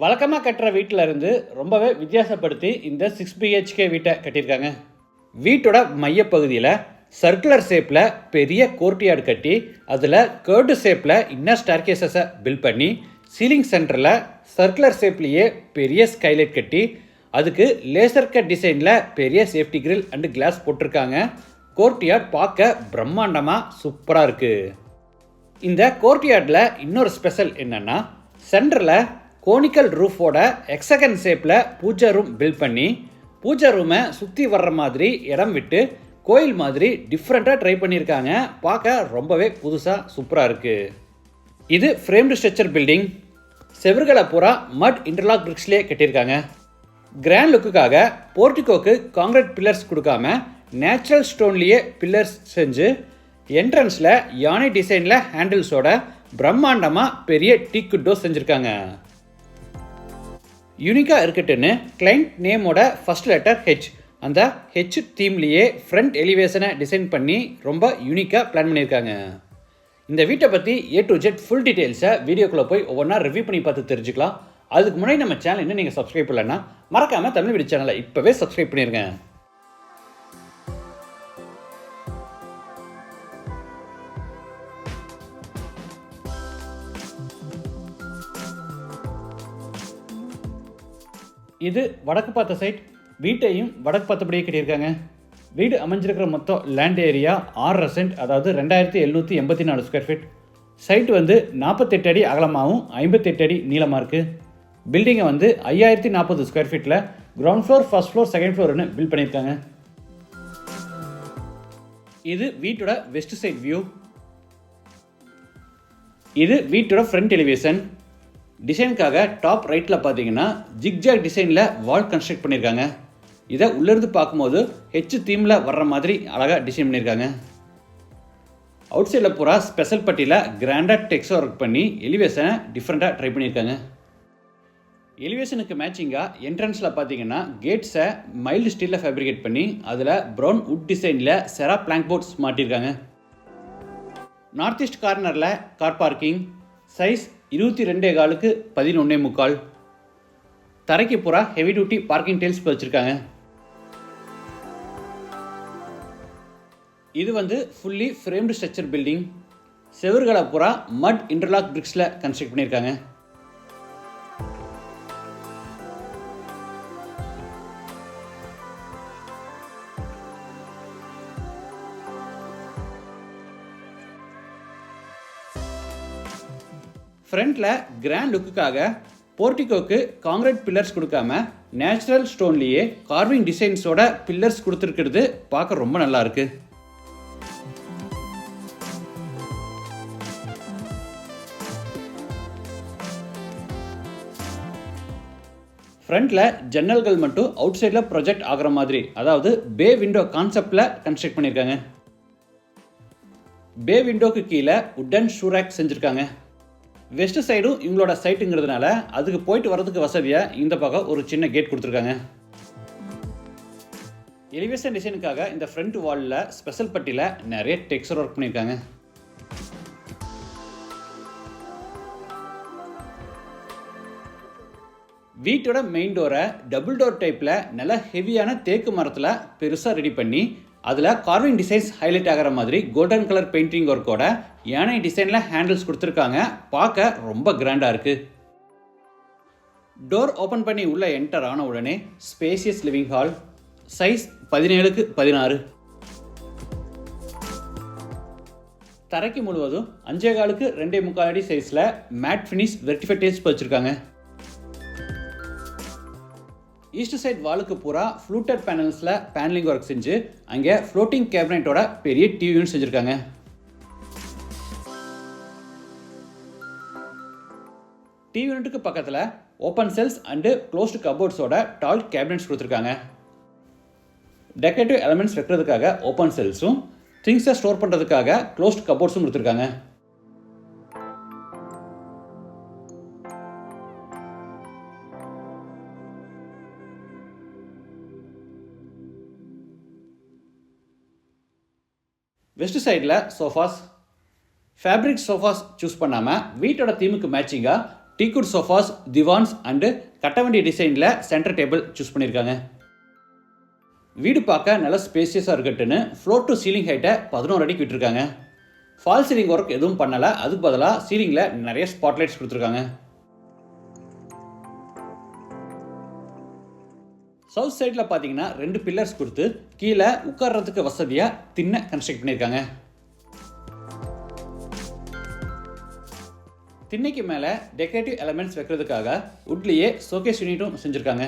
வழக்கமாக கட்டுற வீட்டில் இருந்து ரொம்பவே வித்தியாசப்படுத்தி இந்த சிக்ஸ் பிஹெச்கே வீட்டை கட்டியிருக்காங்க. வீட்டோட மையப்பகுதியில் சர்க்குலர் ஷேப்பில் பெரிய கோர்ட்யார்டு கட்டி அதில் கேர்டு ஷேப்பில் இன்னர் ஸ்டார்கேசஸை பில்ட் பண்ணி சீலிங் சென்டரில் சர்க்குலர் ஷேப்லேயே பெரிய ஸ்கைலைட் கட்டி அதுக்கு லேசர் கட் டிசைனில் பெரிய சேஃப்டி கிரில் அண்டு கிளாஸ் போட்டிருக்காங்க. கோர்ட்யார்ட் பார்க்க பிரம்மாண்டமாக சூப்பராக இருக்குது இந்த கோர்ட்யார்டில் இன்னொரு ஸ்பெஷல் என்னென்னா சென்டரில் கோனிக்கல் ரூஃபோட எக்ஸகன் ஷேப்பில் பூஜை ரூம் பில்ட் பண்ணி பூஜை ரூமை சுற்றி வர்ற மாதிரி இடம் விட்டு கோயில் மாதிரி டிஃப்ரெண்ட்டாக ட்ரை பண்ணியிருக்காங்க. பார்க்க ரொம்பவே புதுசாக சூப்பராக இருக்குது இது ஃப்ரேம்டு ஸ்ட்ரக்சர் பில்டிங் செவர்களை பூரா மட் இன்டர்லாக் பிரிக்ஸ்லேயே கட்டியிருக்காங்க. கிராண்ட் லுக்குக்காக போர்டிகோக்கு காங்கிரீட் பில்லர்ஸ் கொடுக்காம நேச்சுரல் ஸ்டோன்லேயே பில்லர்ஸ் செஞ்சு என்ட்ரன்ஸில் யானை டிசைனில் ஹேண்டில்ஸோட பிரம்மாண்டமாக பெரிய டீக்கு டோஸ் செஞ்சுருக்காங்க. யூனிக்காக இருக்கட்டுன்னு கிளைண்ட் நேமோட ஃபர்ஸ்ட் லெட்டர் ஹெச் அந்த ஹெச் தீம்லேயே ஃப்ரண்ட் எலிவேஷனை டிசைன் பண்ணி ரொம்ப யூனிக்காக பிளான் பண்ணியிருக்காங்க. இந்த வீட்டை பற்றி ஏ டு ஜெட் ஃபுல் டீட்டெயில்ஸை வீடியோக்குள்ளே போய் ஒவ்வொன்றா ரிவ்யூ பண்ணி பார்த்து தெரிஞ்சுக்கலாம். அதுக்கு முன்னாடி நம்ம சேனல் இன்னும் நீங்கள் சப்ஸ்கிரைப் பண்ணலன்னா மறக்காமல் தமிழ் வீடு சேனலை இப்போவே சப்ஸ்கிரைப் பண்ணியிருக்கேன் இது வடக்கு பார்த்த சைட் வீட்டையும் வடக்கு பார்த்தபடியே கட்டியிருக்காங்க. வீடு அமைஞ்சிருக்கிற மொத்தம் லேண்ட் ஏரியா ஆறரை சென்ட் அதாவது ரெண்டாயிரத்தி எழுநூற்றி எண்பத்தி நாலு ஸ்கொயர் ஃபீட் சைட் வந்து நாற்பத்தெட்டு அடி அகலமாகவும் ஐம்பத்தெட்டு அடி நீளமாக இருக்குது பில்டிங்கை வந்து ஐயாயிரத்தி நாற்பது ஸ்கொயர் ஃபீட்டில் ground floor first floor second ஃப்ளோர்னு build பண்ணியிருக்காங்க. இது வீட்டோட வெஸ்ட் சைட் வியூ இது வீட்டோட ஃப்ரண்ட் எலிவேஷன் டிசைனுக்காக டாப் ரைட்டில் பார்த்தீங்கன்னா ஜிக்ஜாக் டிசைனில் வால் கன்ஸ்ட்ரக்ட் பண்ணியிருக்காங்க. இதை உள்ளிருந்து பார்க்கும்போது ஹெச் தீமில் வர்ற மாதிரி அழகாக டிசைன் பண்ணியிருக்காங்க. அவுட் சைடில் பூரா ஸ்பெஷல் பட்டியில் கிராண்டாக டெக்ஸ் ஒர்க் பண்ணி எலிவேஷனை டிஃப்ரெண்ட்டாக ட்ரை பண்ணியிருக்காங்க. எலிவேஷனுக்கு மேட்சிங்காக என்ட்ரன்ஸில் பார்த்தீங்கன்னா கேட்ஸை மைல்டு ஸ்டீலில் ஃபேப்ரிகேட் பண்ணி அதில் ப்ரௌன் உட் டிசைனில் செரா பிளாங்க் போர்ட்ஸ் மாட்டியிருக்காங்க. நார்த் ஈஸ்ட் கார்னரில் கார் பார்க்கிங் சைஸ் இருபத்தி ரெண்டே காலுக்கு பதினொன்னே முக்கால். தரைக்கு பூரா ஹெவி டியூட்டி பார்க்கிங் டைல்ஸ் வச்சுருக்காங்க. இது வந்து ஃபுல்லி ஃப்ரேம்டு ஸ்ட்ரக்சர் பில்டிங் செவர்களை பூரா மட் இன்டர்லாக் பிரிக்ஸில் கன்ஸ்ட்ரக்ட் பண்ணியிருக்காங்க. ஃப்ரண்ட்டில் கிராண்ட் லுக்குக்காக போர்ட்டிகோக்கு காங்கிரீட் பில்லர்ஸ் கொடுக்காம நேச்சுரல் ஸ்டோன்லேயே கார்விங் டிசைன்ஸோட பில்லர்ஸ் கொடுத்துருக்கிறது. பார்க்க ரொம்ப நல்லா இருக்கு ஃப்ரண்ட்டில் ஜன்னல்கள் மட்டும் அவுட் சைடில் ப்ரொஜெக்ட் ஆகிற மாதிரி. அதாவது பே விண்டோ கான்செப்டில் கன்ஸ்ட்ரக்ட் பண்ணியிருக்காங்க. பே விண்டோக்கு கீழே உட்டன் ஷூராக் செஞ்சுருக்காங்க. வெஸ்ட் சைடும் இவங்களோட சைட்டுங்கிறதுனால அதுக்கு போயிட்டு வரதுக்கு வசதியாக இந்த பக்கம் ஒரு சின்ன கேட் கொடுத்துருக்காங்க. எலிவேஷன் டிசைனுக்காக இந்த ஃப்ரண்ட் வாலில் ஸ்பெஷல் பட்டியில் நிறைய டெக்ஸ்டர் ஒர்க் பண்ணியிருக்காங்க வீட்டோட மெயின் டோரை டபுள் டோர் டைப்பில் நல்ல ஹெவியான தேக்கு மரத்தில் பெருசாக ரெடி பண்ணி அதில் கார்விங் டிசைன்ஸ் ஹைலைட் ஆகிற மாதிரி கோல்டன் கலர் பெயிண்டிங் ஒர்க்கோட யானை டிசைனில் ஹேண்டில்ஸ் கொடுத்துருக்காங்க. பார்க்க ரொம்ப கிராண்டாக இருக்குது டோர் ஓப்பன் பண்ணி உள்ளே என்டர் ஆன உடனே ஸ்பேசியஸ் லிவிங் ஹால் சைஸ் பதினேழுக்கு பதினாறு. தரைக்கு முழுவதும் அஞ்சே காலுக்கு ரெண்டே முக்கால் அடி சைஸில் மேட் ஃபினிஷ் வெர்டிஃபை டேஸ்ட் வச்சுருக்காங்க. ஈஸ்ட் சைட் வாலுக்கு பூரா ஃப்ளூட்டட் பேனல்ஸில் பேனலிங் ஒர்க் செஞ்சு அங்கே ஃப்ளோட்டிங் கேபினட்டோட பெரிய டிவியும் செஞ்சுருக்காங்க. டிவி யூனிட்டுக்கு பக்கத்தில் ஓப்பன் செல்ஸ் அண்டு க்ளோஸ்டு கபோர்ட்ஸோட டால் கேபினட்ஸ் கொடுத்துருக்காங்க. டெக்கரேட்டிவ் எலமெண்ட்ஸ் வைக்கிறதுக்காக ஓப்பன் செல்ஸும் திங்ஸை ஸ்டோர் பண்ணுறதுக்காக க்ளோஸ்ட் கபோர்ட்ஸும் கொடுத்துருக்காங்க. வெஸ்ட் சைடில் சோஃபாஸ் ஃபேப்ரிக் சோஃபாஸ் சூஸ் பண்ணாமல் வீட்டோட தீமுக்கு மேட்சிங்காக டீக்குட் சோஃபாஸ் திவான்ஸ் அண்டு கட்டவண்டி டிசைனில் சென்டர் டேபிள் சூஸ் பண்ணியிருக்காங்க வீடு பார்க்க நல்ல ஸ்பேசியஸாக இருக்கட்டுன்னு ஃப்ளோர் டு சீலிங் ஹைட்டை பதினோரு அடிக்கு விட்டுருக்காங்க. ஃபால் சீலிங் ஒர்க் எதுவும் பண்ணலை. அதுக்கு பதிலாக சீலிங்கில் நிறைய ஸ்பாட்லைட்ஸ் கொடுத்துருக்காங்க. சவுத் சைடில் பார்த்தீங்கன்னா ரெண்டு பில்லர்ஸ் கொடுத்து கீழே உட்கார்றதுக்கு வசதியாக தின்ன கன்ஸ்ட்ரக்ட் பண்ணியிருக்காங்க. திண்ணைக்கு மேலே டெக்கரேட்டிவ் எலமெண்ட்ஸ் வைக்கிறதுக்காக உட்லேயே ஷோகேஸ் யூனிட்டும் செஞ்சுருக்காங்க.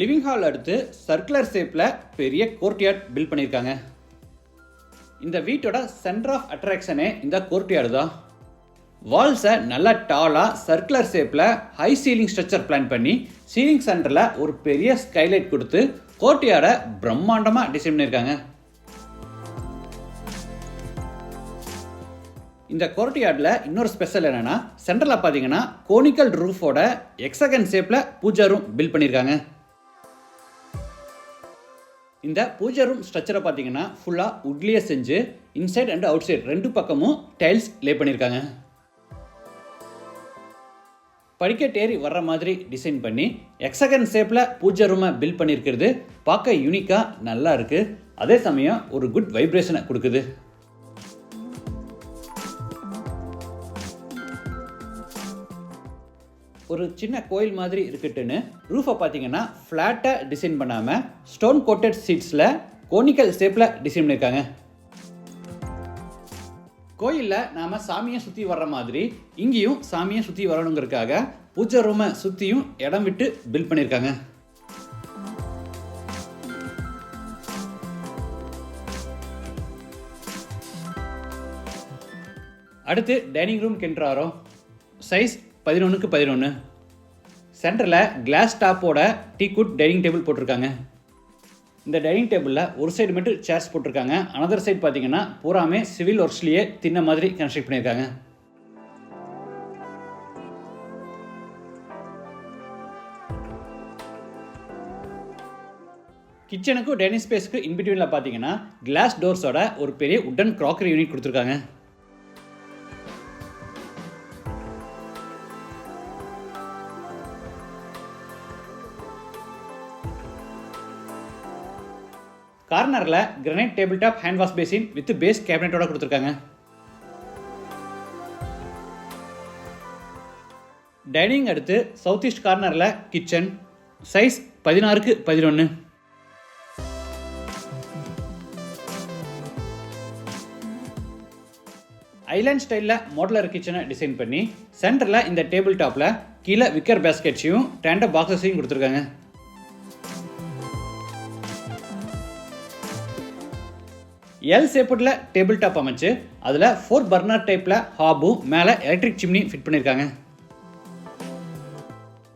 லிவிங் ஹால் அடுத்து சர்க்குலர் ஷேப்பில் பெரிய கோர்ட்யார்ட் பில்ட் பண்ணியிருக்காங்க. இந்த வீட்டோட சென்டர் ஆஃப் அட்ராக்ஷனே இந்த கோர்ட்யார்டு தான். வால்ஸை நல்லா டாலாக சர்க்குலர் ஷேப்பில் ஹை சீலிங் ஸ்ட்ரக்சர் பிளான் பண்ணி சீலிங் சென்டரில் ஒரு பெரிய ஸ்கைலைட் கொடுத்து கோர்ட்யார்டை பிரம்மாண்டமாக டிசைன் பண்ணியிருக்காங்க. இந்த கோர்ட்யார்டில் இன்னொரு ஸ்பெஷல் என்னென்னா சென்டரில் பார்த்தீங்கன்னா கோனிக்கல் ரூஃபோட எக்ஸகன் ஷேப்பில் பூஜா ரூம் பில்ட் பண்ணியிருக்காங்க. இந்த பூஜை ரூம் ஸ்ட்ரக்சரை பார்த்தீங்கன்னா ஃபுல்லாக உட்லேயே செஞ்சு இன்சைட் அண்ட் அவுட் சைட் ரெண்டு பக்கமும் டைல்ஸ் லே பண்ணியிருக்காங்க. படிக்கட்டேறி வர்ற மாதிரி டிசைன் பண்ணி எக்ஸகன் ஷேப்பில் பூஜை ரூமை பில்ட் பண்ணியிருக்கிறது பார்க்க யூனிக்காக நல்லா இருக்குது அதே சமயம் ஒரு குட் வைப்ரேஷனை கொடுக்குது. ஒரு சின்ன கோயில் மாதிரி இருக்கட்டுன்னு ரூஃபை பார்த்தீங்கன்னா ஃப்ளாட்டாக டிசைன் பண்ணாமல் ஸ்டோன் கோட்டட் சீட்ஸில் கோனிக்கல் ஷேப்பில் டிசைன் பண்ணியிருக்காங்க கோயிலில் நாம் சாமியை சுற்றி வர்ற மாதிரி இங்கேயும் சாமியை சுற்றி வரணுங்கிறதுக்காக பூஜை ரூமை சுற்றியும் இடம் விட்டு பில்ட் பண்ணியிருக்காங்க அடுத்து டைனிங் ரூம் கென்றாரோ சைஸ் பதினொன்றுக்கு பதினொன்று சென்டரில் கிளாஸ் டாப்போட டீ குட் டைனிங் டேபிள் போட்டிருக்காங்க. இந்த டைனிங் டேபிளில் ஒரு சைடு மட்டும் சேர்ஸ் போட்டிருக்காங்க. அனதர் சைடு பார்த்தீங்கன்னா பூராமே சிவில் ஒர்க்ஸ்லேயே தின்ன மாதிரி கன்ஸ்ட்ரக்ட் பண்ணியிருக்காங்க. கிச்சனுக்கும் டைனிங் ஸ்பேஸ்க்கு இன்பிட்வீனில் பார்த்தீங்கன்னா கிளாஸ் டோர்ஸோட ஒரு பெரிய உட்டன் க்ராக்கரி யூனிட் கொடுத்துருக்காங்க. கார்னரில் granite table top hand wash basin with base கேபினட்டோட கொடுத்துருக்காங்க. டைனிங் அடுத்து சவுத் ஈஸ்ட் கார்னரில் கிச்சன் சைஸ் பதினாறுக்கு பதினொன்று ஐலாண்ட் ஸ்டைலில் மாடலர் கிச்சனை டிசைன் பண்ணி சென்டரில் இந்த டேபிள் டாப்பில் கீழே விக்கர் பேஸ்கெட்ஸையும் டேண்டப் பாக்ஸஸையும் கொடுத்துருக்காங்க. எல் ஷேப்படில் டேபிள் டாப் அமைச்சு அதில் ஃபோர் பர்னர் டைப்பில் ஹாபும் மேலே எலக்ட்ரிக் சிம்னி ஃபிட் பண்ணியிருக்காங்க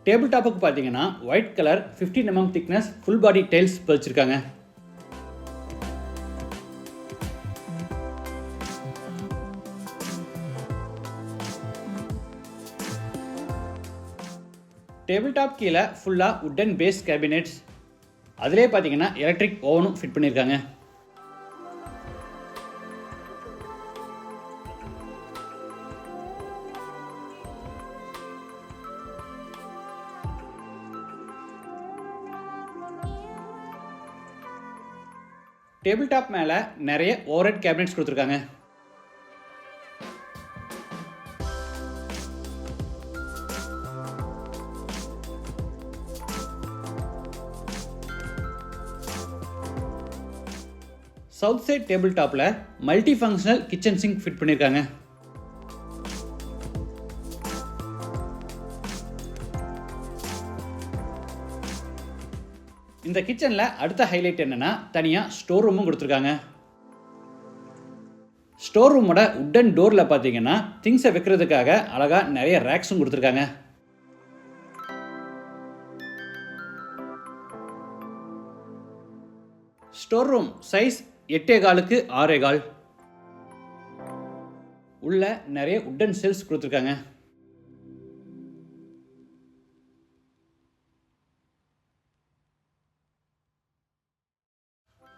டேபிள் டாப்புக்கு பார்த்தீங்கன்னா white colour fifteen MM thickness full body tiles பதிச்சிருக்காங்க. Table top கீழே ஃபுல்லாக உட்டன் பேஸ் கேபினெட்ஸ் அதிலே பார்த்தீங்கன்னா எலக்ட்ரிக் ஓவனும் ஃபிட் பண்ணியிருக்காங்க டேபிள் டாப் மேலே நிறைய ஓவர்ஹெட் கேபினெட்ஸ் கொடுத்துருக்காங்க. சவுத் சைட் டேபிள் டாப்பில் multi functional kitchen sink fit பண்ணியிருக்காங்க இந்த கிச்சனில் அடுத்த ஹைலைட் என்னென்னா தனியாக ஸ்டோர் ரூமும் கொடுத்துருக்காங்க. ஸ்டோர் ரூமோட உட்டன் டோரில் பார்த்தீங்கன்னா திங்ஸை வைக்கிறதுக்காக அழகாக நிறைய ரேக்ஸும் கொடுத்துருக்காங்க. ஸ்டோர் ரூம் சைஸ் எட்டே காலுக்கு ஆறே கால். உள்ள நிறைய உட்டன் செல்ஸ் கொடுத்துருக்காங்க.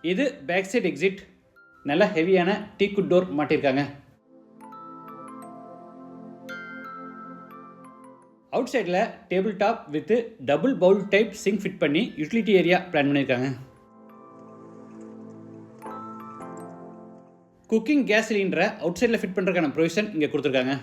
இது பேக் சைட் எக்ஸிட் நல்ல ஹெவியான டீக்குட் டோர் மாட்டியிருக்காங்க. அவுட் சைடில் table top with double bowl type sink fit பண்ணி யூட்டிலிட்டி ஏரியா பிளான் பண்ணியிருக்காங்க. குக்கிங் கேஸ் சிலிண்டரை அவுட் சைடில் ஃபிட் பண்ணுறதுக்கான ப்ரொவிஷன் இங்கே கொடுத்துருக்காங்க.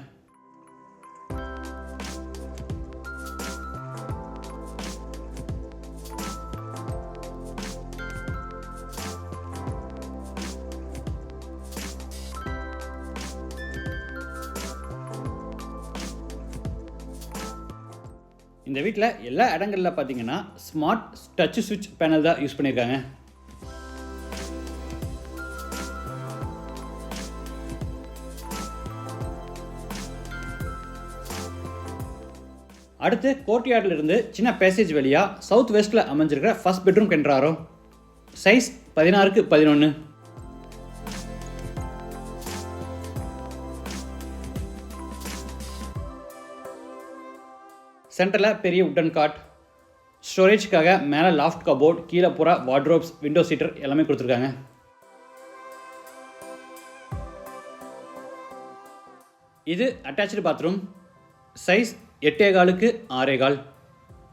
வீட்டில் எல்லா இடங்களில் பார்த்தீங்கன்னா ஸ்மார்ட் டச் சுவிட்ச் பேனல் தான் யூஸ் பண்ணியிருக்காங்க அடுத்து கோர்ட்யார்டில் இருந்து சின்ன பேசேஜ் வழியாக சவுத் வெஸ்ட்டில் அமைஞ்சிருக்கிற ஃபஸ்ட் பெட்ரூம் கென்றாரோ சைஸ் பதினாறுக்கு பதினொன்று சென்டரில் பெரிய உட்டன் காட் ஸ்டோரேஜ்க்காக மேலே லாஃப்ட் கபோர்ட் கீழே பூரா வார்ட்ரோப்ஸ் விண்டோ சீட்டர் எல்லாமே கொடுத்துருக்காங்க. இது அட்டாச்சு பாத்ரூம் சைஸ் எட்டே காலுக்கு ஆறே கால்.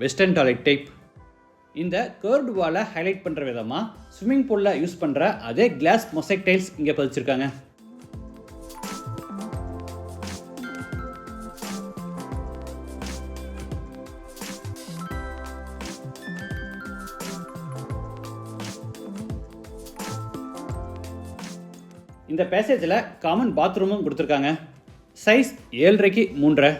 வெஸ்டர்ன் டாய்லெட் டைப் இந்த கேர்டு வாலை ஹைலைட் பண்ணுற விதமாக ஸ்விம்மிங் பூலில் யூஸ் பண்ணுற அதே கிளாஸ் மொசைக் டைல்ஸ் இங்கே பதிச்சிருக்காங்க. இந்த பேசேஜில் காமன் பாத்ரூமும் கொடுத்துருக்காங்க. சைஸ் ஏழரைக்கு மூன்றரை.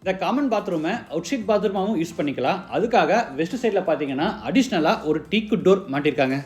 இந்த காமன் பாத்ரூமை அவுட்ஷீட் பாத்ரூமாகவும் யூஸ் பண்ணிக்கலாம். அதுக்காக வெஸ்ட் சைடில் பார்த்தீங்கன்னா அடிஷ்னலாக ஒரு டீக்கு டோர் மாட்டியிருக்காங்க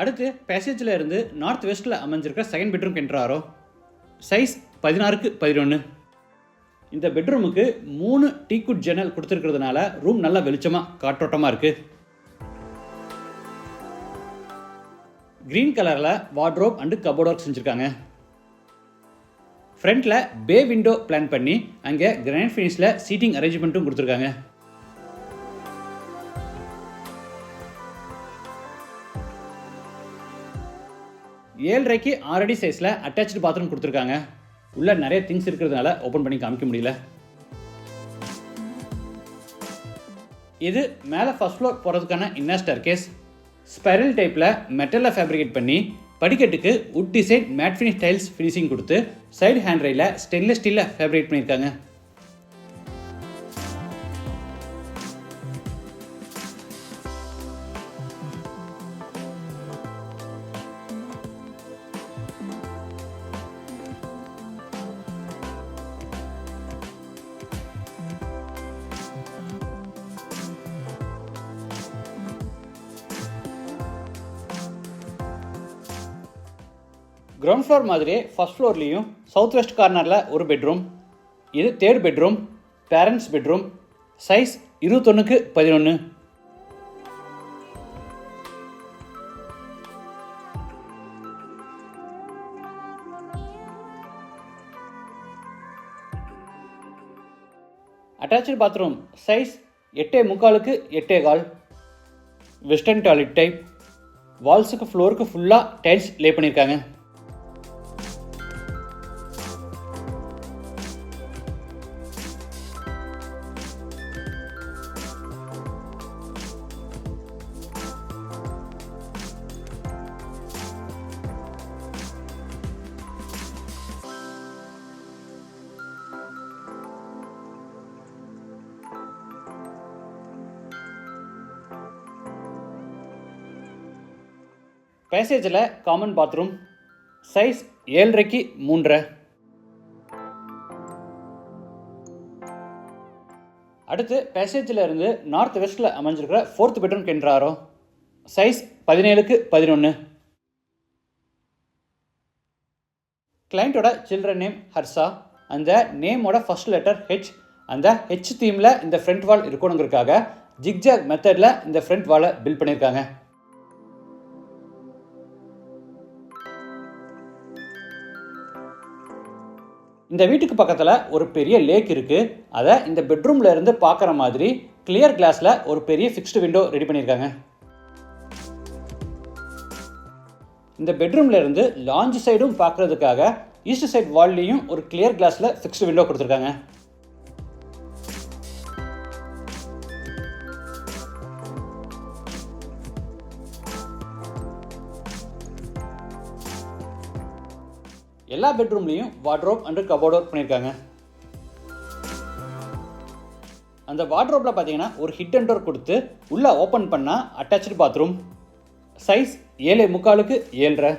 அடுத்து பேசேஜில் இருந்து நார்த் வெஸ்ட்டில் அமைஞ்சிருக்க செகண்ட் பெட்ரூம் கென்றாரோ சைஸ் பதினாறுக்கு பதினொன்று இந்த பெட்ரூமுக்கு மூணு டீக்குட் ஜன்னல் கொடுத்துருக்கிறதுனால ரூம் நல்லா வெளிச்சமாக காற்றோட்டமாக இருக்குது க்ரீன் கலரில் வார்ட்ரோப் அண்டு கபோர்ட் ஒர்க் செஞ்சுருக்காங்க. ஃப்ரண்ட்டில் பே விண்டோ பிளான் பண்ணி அங்கே கிராண்ட் ஃபினிஷில் சீட்டிங் அரேஞ்ச்மெண்ட்டும் கொடுத்துருக்காங்க. ஏழரைக்கு ஆறடி சைஸில் அட்டாச்சு பாத்ரூம் கொடுத்துருக்காங்க. உள்ள நிறைய திங்ஸ் இருக்கிறதுனால ஓப்பன் பண்ணி காமிக்க முடியல. இது மேலே ஃபர்ஸ்ட் ஃப்ளோர் போகிறதுக்கான இன்னர் கேஸ் ஸ்பைரல் டைப்பில் மெட்டலில் ஃபேப்ரிகேட் பண்ணி படிக்கட்டுக்கு wood design matt finish tiles finishing கொடுத்து சைடு ஹேண்ட் ரையில் ஸ்டெயின்லெஸ் ஸ்டீலில் ஃபேப்ரிகேட் பண்ணியிருக்காங்க. கிரவுண்ட் ஃப்ளோர் மாதிரியே ஃபஸ்ட் ஃப்ளோர்லேயும் சவுத் வெஸ்ட் கார்னரில் ஒரு பெட்ரூம் இது third bedroom parents bedroom size இருபத்தொன்னுக்கு பதினொன்று அட்டாச்சு பாத்ரூம் சைஸ் எட்டே முக்காலுக்கு எட்டே கால். வெஸ்டர்ன் டாய்லெட் டைப் வால்ஸுக்கு ஃப்ளோருக்கு ஃபுல்லாக டைல்ஸ் லே பண்ணியிருக்காங்க பேசேஜில் காமன் பாத்ரூம் சைஸ் ஏழரைக்கு மூன்றரை. அடுத்து பேசேஜில் இருந்து நார்த் வெஸ்ட்டில் அமைஞ்சிருக்கிற ஃபோர்த் பெட்ரூம் கென்றாரோ சைஸ் பதினேழுக்கு பதினொன்று கிளைண்ட்டோட சில்ட்ரன் நேம் ஹர்ஷா. அந்த நேமோட ஃபர்ஸ்ட் லெட்டர் ஹெச் அந்த ஹெச் தீமில் இந்த ஃப்ரண்ட் வால் இருக்கணுங்கிறதுக்காக ஜிக்ஜாக் மெத்தடில் இந்த ஃப்ரண்ட் வாலை பில்ட் பண்ணியிருக்காங்க. இந்த வீட்டுக்கு பக்கத்தில் ஒரு பெரிய லேக் இருக்குது அதை இந்த பெட்ரூமில் இருந்து பார்க்குற மாதிரி கிளியர் கிளாஸில் ஒரு பெரிய ஃபிக்ஸ்டு விண்டோ ரெடி பண்ணியிருக்காங்க இந்த பெட்ரூமில் இருந்து லாஞ்ச் சைடும் பார்க்குறதுக்காக ஈஸ்ட் சைட் வால்லையும் ஒரு கிளியர் கிளாஸில் ஃபிக்ஸ்டு விண்டோ கொடுத்துருக்காங்க. எல்லா பெட்ரூம்லேயும் வாட்ரோப் அண்டு கபோர்ட் ஒர்க் பண்ணியிருக்காங்க அந்த வாட்ரோப்பில் பார்த்தீங்கன்னா ஒரு ஹிட் அண்ட் டோர் கொடுத்து உள்ளே ஓப்பன் பண்ணால் அட்டாச்சு பாத்ரூம் சைஸ் ஏழு முக்காலுக்கு ஏழரை.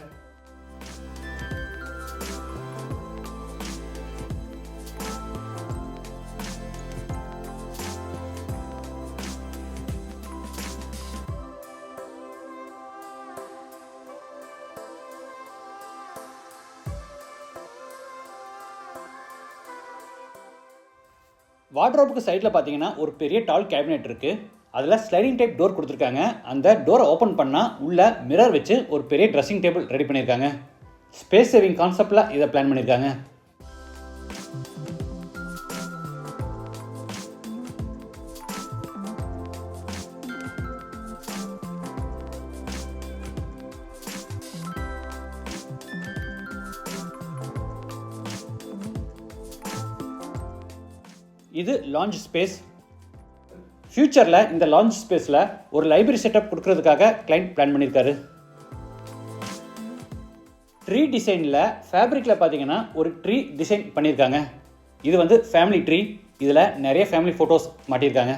வார்ட்ரோப்புக்கு சைடில் பார்த்தீங்கன்னா ஒரு பெரிய டால் கேபினெட் இருக்குது அதில் ஸ்லைடிங் டைப் டோர் கொடுத்துருக்காங்க. அந்த டோரை ஓப்பன் பண்ணால் உள்ள மிரர் வச்சு ஒரு பெரிய ட்ரெஸ்ஸிங் டேபிள் ரெடி பண்ணியிருக்காங்க ஸ்பேஸ் சேவிங் கான்செப்டில் இதை பிளான் பண்ணியிருக்காங்க இது லான்ச் ஸ்பேஸ் ஃப்யூச்சரில் இந்த லான்ச் ஸ்பேஸில் ஒரு லைப்ரரி செட்டப் கொடுக்கறதுக்காக கிளைண்ட் பிளான் பண்ணியிருக்காரு. ட்ரீ டிசைனில் ஃபேப்ரிக்கில் பார்த்தீங்கன்னா ஒரு ட்ரீ டிசைன் பண்ணியிருக்காங்க. இது வந்து ஃபேமிலி ட்ரீ இதில் நிறைய ஃபேமிலி ஃபோட்டோஸ் மாட்டியிருக்காங்க.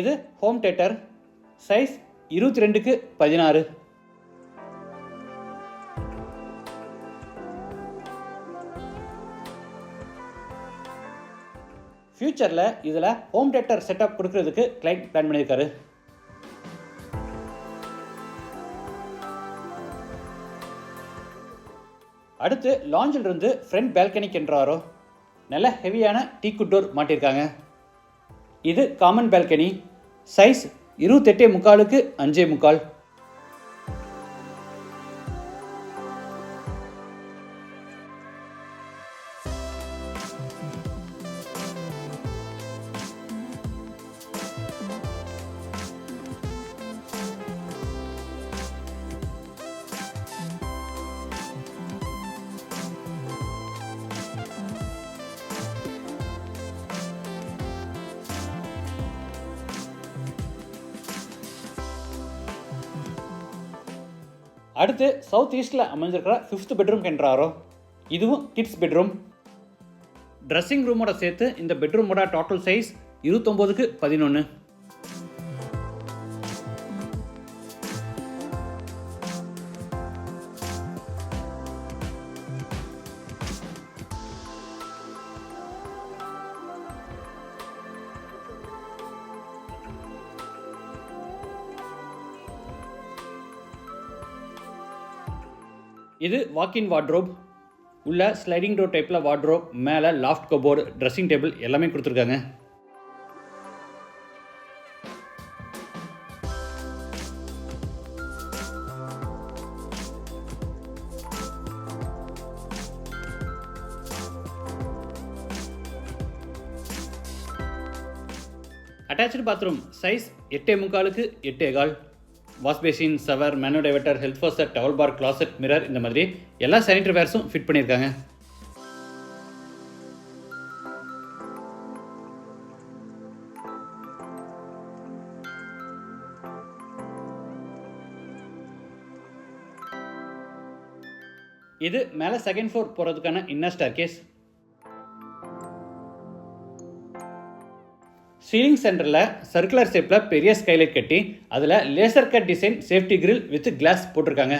இது ஹோம் தேட்டர் சைஸ் இருபத்தி ரெண்டுக்கு பதினாறு. ஃப்யூச்சரில் இதில் ஹோம் தேட்டர் செட்டப் கொடுக்கறதுக்கு கிளைண்ட் பிளான் பண்ணியிருக்காரு. அடுத்து லாஞ்சில் இருந்து ஃப்ரண்ட் பால்கனிக் என்றாரோ நல்ல ஹெவியான டீ குட் டோர் மாட்டியிருக்காங்க. இது காமன் பால்கனி சைஸ் இருபத்தெட்டே முக்காலுக்கு அஞ்சே முக்கால். சவுத் ஈஸ்டில் அமைஞ்சிருக்கிற ஃபிஃப்த் பெட்ரூம் என்றாரோ? இதுவும் கிட்ஸ் பெட்ரூம் ட்ரெஸ்ஸிங் ரூமோட சேர்த்து இந்த பெட்ரூமோட டோட்டல் சைஸ் இருபத்தொம்போதுக்கு பதினொன்று இது வாக்கின் வார்ட்ரோப் உள்ள ஸ்லைடிங் டோர் டைப்பில் வார்ட்ரோப் மேலே லாஃப்ட் கபோர்டு ட்ரெஸ்ஸிங் டேபிள் எல்லாமே கொடுத்துருக்காங்க. அட்டாச்சு பாத்ரூம் சைஸ் எட்டே முக்காலுக்கு எட்டே கால். Wash basin shower mono diverter health faucet towel bar closet mirror இந்த மாதிரி எல்லா சானிடரி வேர்ஸும் ஃபிட் பண்ணியிருக்காங்க. இது மேலே செகண்ட் ஃப்ளோர் போகிறதுக்கான இன்னர் ஸ்டார் கேஸ் சீலிங் சென்டரில் சர்க்குலர் ஷேப்பில் பெரிய ஸ்கைலைட் கட்டி அதில் laser cut design safety grill with glass போட்டிருக்காங்க.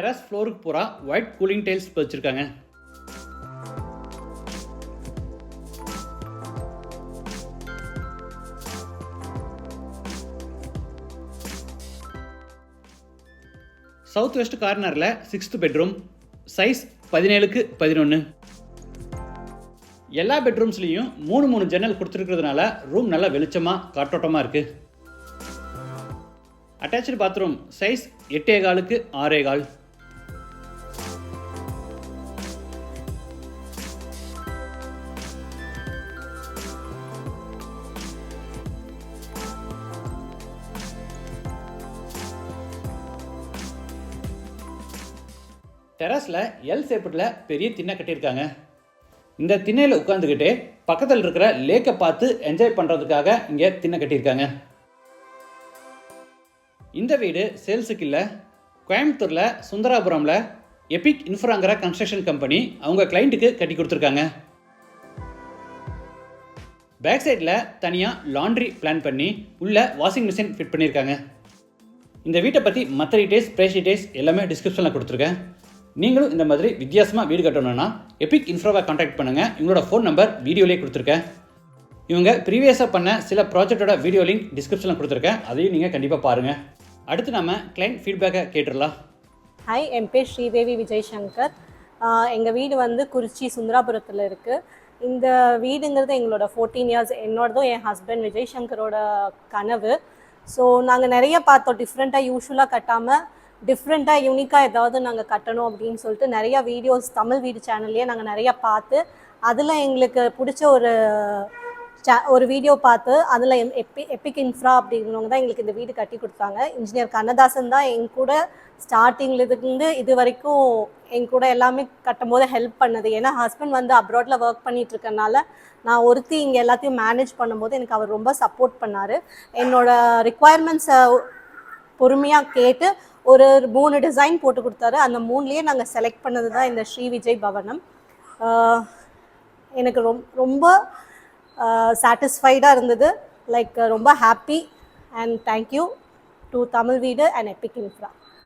டெரஸ் ஃப்ளோருக்கு பூரா ஒயிட் கூலிங் டைல்ஸ் வச்சுருக்காங்க. சவுத் வெஸ்ட் கார்னரில் சிக்ஸ்த் பெட்ரூம் சைஸ் பதினேழுக்கு பதினொன்று எல்லா பெட்ரூம்ஸ்லேயும் மூணு மூணு ஜன்னல் கொடுத்துருக்கிறதுனால ரூம் நல்லா வெளிச்சமாக காற்றோட்டமாக இருக்குது அட்டாச்சு பாத்ரூம் சைஸ் எட்டே காலுக்கு ஆறே கால் டெரஸில் எல் சேப்பட்டில் பெரிய திண்ணை கட்டியிருக்காங்க. இந்த திண்ணையில் உட்காந்துக்கிட்டே பக்கத்தில் இருக்கிற லேக்கை பார்த்து என்ஜாய் பண்ணுறதுக்காக இங்கே திண்ணை கட்டியிருக்காங்க. இந்த வீடு சேல்ஸுக்கு இல்லை கோயம்புத்தூரில் சுந்தராபுரமில் எபிக் இன்ஃப்ராங்கிற கன்ஸ்ட்ரக்ஷன் கம்பெனி அவங்க கிளைண்ட்டுக்கு கட்டி கொடுத்துருக்காங்க. பேக் சைடில் தனியாக லாண்ட்ரி பிளான் பண்ணி உள்ள வாஷிங் மிஷின் ஃபிட் பண்ணியிருக்காங்க. இந்த வீட்டை பற்றி மற்ற டீட்டெயில்ஸ் ப்ரைஸ் டீட்டெயில்ஸ் எல்லாமே டிஸ்கிரிப்ஷனில் கொடுத்துருக்கேன். நீங்களும் இந்த மாதிரி வித்தியாசமாக வீடு கட்டணும்னா எபிக் இன்ஃப்ராவை காண்டாக்ட் பண்ணுங்கள் இவங்களோட ஃபோன் நம்பர் வீடியோலேயே கொடுத்துருக்கேன். இவங்க ப்ரீவியஸாக பண்ண சில ப்ராஜெக்டோட வீடியோ லிங்க் டிஸ்கிரிப்ஷனில் கொடுத்துருக்கேன். அதையும் நீங்கள் கண்டிப்பாக பாருங்கள் அடுத்து நம்ம கிளைண்ட் ஃபீட்பேக்கை கேட்டுடலாம். ஹாய் என் பேர் ஸ்ரீதேவி விஜய் சங்கர் எங்கள் வீடு வந்து குறிச்சி சுந்தராபுரத்தில் இருக்குது இந்த வீடுங்கிறது எங்களோட ஃபோர்டீன் இயர்ஸ் என்னோடதும் என் ஹஸ்பண்ட் விஜய் சங்கரோட கனவு. ஸோ நாங்கள் நிறைய பார்த்தோம் டிஃப்ரெண்ட்டாக யூஸ்வலாக கட்டாமல் டிஃப்ரெண்ட்டாக யூனிக்காக ஏதாவது நாங்கள் கட்டணும் அப்படின்னு சொல்லிட்டு நிறைய வீடியோஸ் தமிழ் வீடு சேனல்லையே நாங்கள் நிறைய பார்த்து அதில் எங்களுக்கு பிடிச்ச ஒரு சே ஒரு வீடியோ பார்த்து அதில் எப்பி எப்பிக் இன்ஃப்ரா அப்படிங்கிறவங்க தான் எங்களுக்கு இந்த வீடு கட்டி கொடுத்தாங்க. இன்ஜினியர் கண்ணதாசன் தான் எங்க கூட ஸ்டார்டிங்லேருந்து இது வரைக்கும் எங்க கூட எல்லாமே கட்டும் போது ஹெல்ப் பண்ணது. ஏன்னா ஹஸ்பண்ட் வந்து அப்ராடில் ஒர்க் பண்ணிட்டு இருக்கனால நான் ஒருத்தி இங்கே எல்லாத்தையும் மேனேஜ் பண்ணும்போது எனக்கு அவர் ரொம்ப சப்போர்ட் பண்ணார். என்னோட ரிக்குவயர்மெண்ட்ஸை பொறுமையாக கேட்டு ஒரு மூணு டிசைன் போட்டு கொடுத்தாரு. அந்த மூணுலேயே நாங்கள் செலக்ட் பண்ணது தான் இந்த ஸ்ரீ விஜய் பவனம். எனக்கு ரொம் ரொம்ப சாட்டிஸ்ஃபைடாக இருந்தது. லைக் ரொம்ப happy and thank you to Tamil Veedu and Epic infra